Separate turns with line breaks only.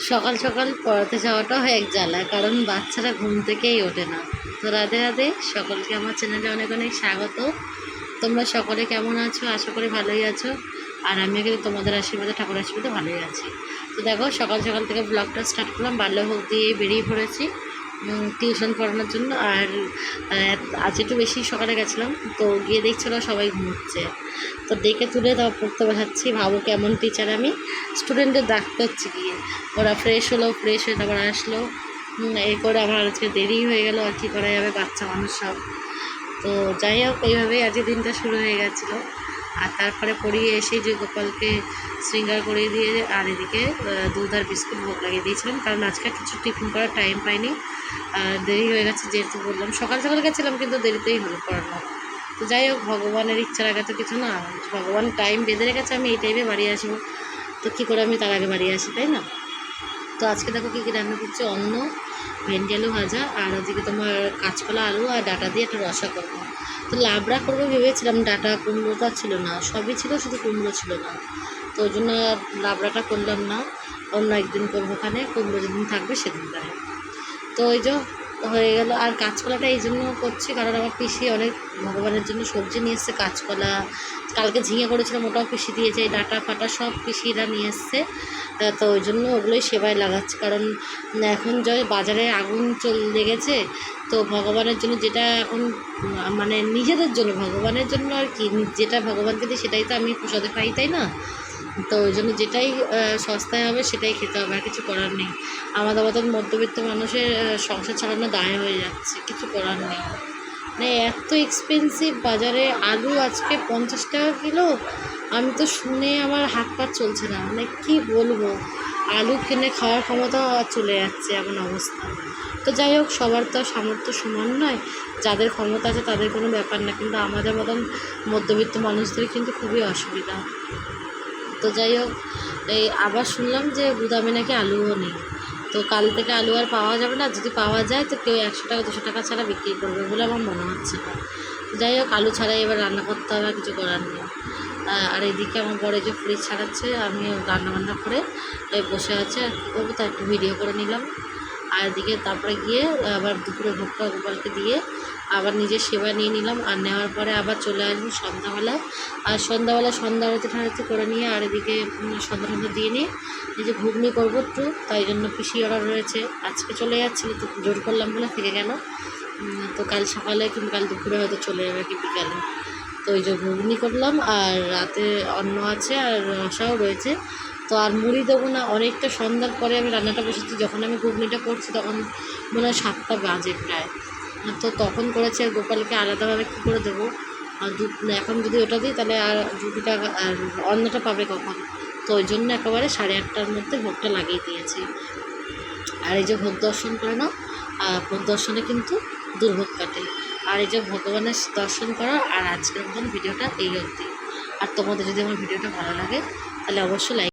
সকাল সকাল পড়াতে যাওয়াটাও এক জ্বালা, কারণ বাচ্চারা ঘুম থেকেই ওঠে না। তো রাধে রাধে, সকলকে আমার চ্যানেলে অনেক অনেক স্বাগত। তোমরা সকলে কেমন আছো? আশা করি ভালোই আছো। আর আমি কিন্তু তোমাদের আশীর্বাদে, ঠাকুর আশীর্বাদে ভালোই আছি। তো দেখো, সকাল সকাল থেকে ব্লগটা স্টার্ট করলাম। বাল্যভোগ দিয়ে বেরিয়ে পড়েছি। টিউশন পড়ানোর জন্য আর আজ একটু বেশি সকালে গেছিলাম, তো গিয়ে দেখছিল সবাই ঘুমোচ্ছে। তো ডেকে তুলে তাও পড়তে বসাচ্ছি, ভাবো কেমন টিচার আমি। স্টুডেন্টদের ডাকতে হচ্ছে গিয়ে। ওরা ফ্রেশ হলো ফ্রেশ হয়ে তারপর আসলো। এই করে আমার আজকে দেরি হয়ে গেল, আর কি করা যাবে, বাচ্চা মানুষ সব। তো যাই হোক, এইভাবেই আজকে দিনটা শুরু হয়ে গেছিল। আর তারপরে পড়িয়ে এসে যে গোপালকে শৃঙ্গার করিয়ে দিয়ে আর এদিকে দুধ আর বিস্কুট ভোগ লাগিয়ে দিয়েছিলাম, কারণ আজকে কিছু টিফিন করার টাইম পাইনি। দেরি হয়ে গেছে যেহেতু বললাম, সকাল সকাল গেছিলাম কিন্তু দেরিতেই হলো পড়ানো তো যাই হোক, ভগবানের ইচ্ছার আগে তো কিছু না, ভগবান টাইম বেঁধে রেখেছে, আমি এই টাইমে বাড়ি আসব। তো কী করে আমি তার আগে বাড়ি আসি, তাই না? তো আজকে দেখো কী কী রান্না করছি? অন্ন, ভেন্ডি আলু ভাজা, আর ওদিকে তোমার কাঁচকলা আলু আর ডাটা দিয়ে একটা রসা করব। তো লাবড়া করব ভেবেছিলাম ডাটা কুমড়োটা ছিল না, সবই ছিল, শুধু কুমড়ো ছিল না। তো ওই জন্য লাবড়াটা করলাম না, অন্য একদিন করব ওখানে, কুমড়ো যেদিন থাকবে সেদিন করে। তো ওই যে হয়ে গেল। আর কাঁচকলাটা এই জন্য করছি, কারণ আমার পিসি অনেক ভগবানের জন্য সবজি নিয়ে এসছে কাঁচকলা কালকে ঝিঙে করেছিলাম, ওটাও পিসি দিয়েছে, এই ডাটা ফাটা সব পিসিরা নিয়ে এসছে। তা ওই জন্য ওগুলোই সেবায় লাগাচ্ছে, কারণ এখন যে বাজারে আগুন চল, লেগেছে। তো ভগবানের জন্য যেটা এখন মানে নিজেদের জন্য, ভগবানের জন্য আর কি, যেটা ভগবানকে দিই সেটাই তো আমি প্রসাদে পাই, তাই না? তো ওই জন্য যেটাই সস্তায় হবে সেটাই খেতে হবে, আর কিছু করার নেই। আমাদের মতন মধ্যবিত্ত মানুষের সংসার চালানো দায় হয়ে যাচ্ছে, কিছু করার নেই। মানে এত এক্সপেন্সিভ বাজারে আলু আজকে পঞ্চাশ টাকা কিলো, আমি তো শুনে আমার হাত পা চলছে না। মানে কি বলব? আলু কিনে খাওয়ার ক্ষমতা চলে যাচ্ছে, এমন অবস্থা। তো যাই হোক, সবার তো সামর্থ্য সমান নয়। যাদের ক্ষমতা আছে তাদের কোনো ব্যাপার না, কিন্তু আমাদের মতন মধ্যবিত্ত মানুষদের কিন্তু খুবই অসুবিধা। তো যাই হোক, এই আবার শুনলাম যে গুদামে নাকি আলুও নেই। তো কাল থেকে আলু আর পাওয়া যাবে না, যদি পাওয়া যায় তো কেউ একশো টাকা, দুশো টাকা ছাড়া বিক্রি করবে বলে আমার মনে হচ্ছে না। যাই হোক, আলু ছাড়াই এবার রান্না করতে হবে কিছু করার নেই। আর এদিকে আমার বড় যে ফ্রিজ ছাড়াচ্ছে আমি রান্না বান্না করে বসে আছে আর কী করব, তা একটু ভিডিও করে নিলাম। আর এদিকে তারপরে গিয়ে আবার দুপুরে ভোগটা গোপালকে দিয়ে আবার নিজের সেবা নিয়ে নিলাম, আর নেওয়ার পরে আবার চলে আসব সন্ধ্যাবেলায়। আর সন্ধ্যাবেলা সন্ধ্যা আরতি ঠারতি করে নিয়ে আর এদিকে সন্ধ্যা সন্ধ্যা দিয়ে নিয়ে যে ঘুগনি করব একটু, তাই জন্য পিসি অর্ডার রয়েছে। আজকে চলে যাচ্ছিল, তো জোর করলাম বলে থেকে গেল। তো কাল সকালে কিংবা কাল দুপুরে হয়তো চলে যাবে কি বিকালে। তো ওই যে ঘুগনি করলাম, আর রাতে অন্ন আছে আর রসাও রয়েছে। তো আর মুড়ি দেবো না, অনেকটা সন্ধ্যার পরে আমি রান্নাটা বসেছি। যখন আমি ঘুগনিটা করছি তখন মনে হয় সাতটা বাজে প্রায়। তো তখন করেছে গোপালকে আলাদাভাবে কী করে দেবো? আর এখন যদি ওটা দিই তাহলে আর রুটিটা আর অন্নটা পাবে কখন? তো ওই জন্য একেবারে সাড়ে আটটার মধ্যে ভোগটা লাগিয়ে দিয়েছি। আর এই যে ভোগ দর্শন করে নাও ভোগ দর্শনে কিন্তু দুর্ভোগ কাটে। আর এই যে ভগবানের দর্শন করা, আর আজকের মতন ভিডিওটা এই অবধি। আর তোমাদের যদি আমার ভিডিওটা ভালো লাগে, তাহলে অবশ্যই লাইক